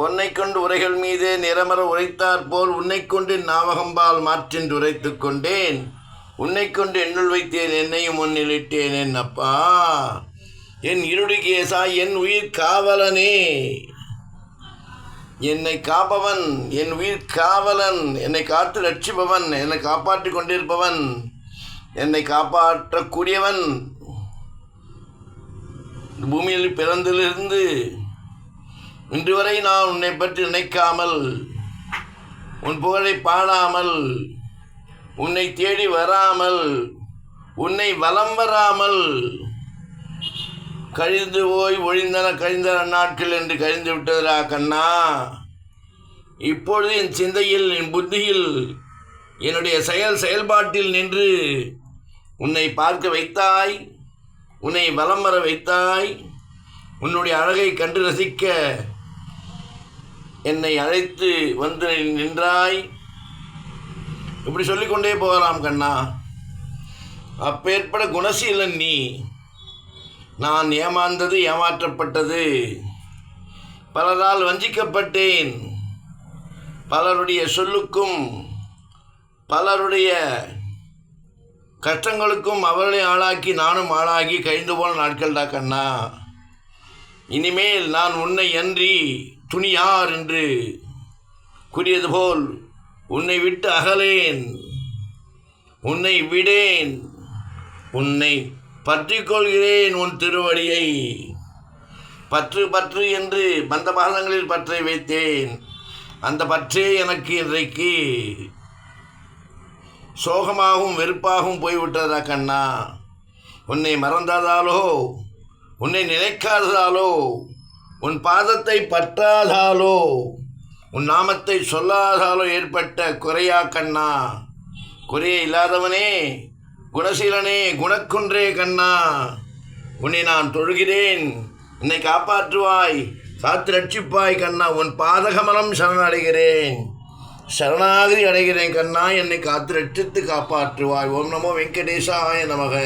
பொன்னை கொண்டு உரைகள் மீதே நிறமர உரைத்தாற் போல் உன்னை கொண்டு நாவகம்பால் மாற்றென்று உரைத்துக் கொண்டேன். உன்னை கொண்டு என்னுள் வைத்தேன் என்னையும் முன்னிலிட்டேன் என் அப்பா. என் இருடுகேசா என் உயிர் காவலனே. என்னை காப்பவன் என் உயிர் காவலன். என்னை காத்து ரட்சிப்பவன் என்னை காப்பாற்றி கொண்டிருப்பவன். என்னை காப்பாற்றக்கூடியவன். பூமியில் பிறந்திலிருந்து இன்று வரை நான் உன்னை பற்றி நினைக்காமல் உன் புகழை பாடாமல் உன்னை தேடி வராமல் உன்னை வலம் வராமல் கழிந்து போய் ஒழிந்தன கழிந்தன நாட்கள் என்று கழிந்து விட்டதா கண்ணா. இப்பொழுது என் சிந்தையில் என் புத்தியில் என்னுடைய செயல் செயல்பாட்டில் நின்று உன்னை பார்க்க வைத்தாய் உன்னை வலம் வர வைத்தாய் உன்னுடைய அழகை கண்டு ரசிக்க என்னை அழைத்து வந்து நின்றாய். இப்படி சொல்லிக்கொண்டே போகலாம் கண்ணா. அப்பேற்பட குணசீலன் நீ. நான் ஏமாந்தது ஏமாற்றப்பட்டது. பலரால் வஞ்சிக்கப்பட்டேன். பலருடைய சொல்லுக்கும் பலருடைய கஷ்டங்களுக்கும் அவர்களை ஆளாக்கி நானும் ஆளாகி கழிந்து போன நாட்கள்டா கண்ணா. இனிமேல் நான் உன்னை அன்றி துணி யார் என்று கூறியது போல் உன்னை விட்டு அகலேன் உன்னை விடேன் உன்னை பற்றிக்கொள்கிறேன் உன் திருவடியை. பற்று பற்று என்று மந்த பாதங்களில் பற்றை வைத்தேன். அந்த பற்றே எனக்கு இன்றைக்கு சோகமாகவும் வெறுப்பாகவும் போய்விட்டதா கண்ணா? உன்னை மறந்ததாலோ? உன்னை நினைக்காததாலோ? உன் பாதத்தை பற்றாதாலோ உன் நாமத்தை சொல்லாதாலோ ஏற்பட்ட குறையா கண்ணா? குறையே இல்லாதவனே குணசீலனே குணக்குன்றே கண்ணா. உன்னை நான் தொழுகிறேன். என்னை காப்பாற்றுவாய் காத்து ரட்சிப்பாய் கண்ணா. உன் பாதகமலம் சரணடைகிறேன். சரணாகதி அடைகிறேன் கண்ணா. என்னை காத்து ரட்சித்து காப்பாற்றுவாய். ஓம் நமோ வெங்கடேசாய நமக.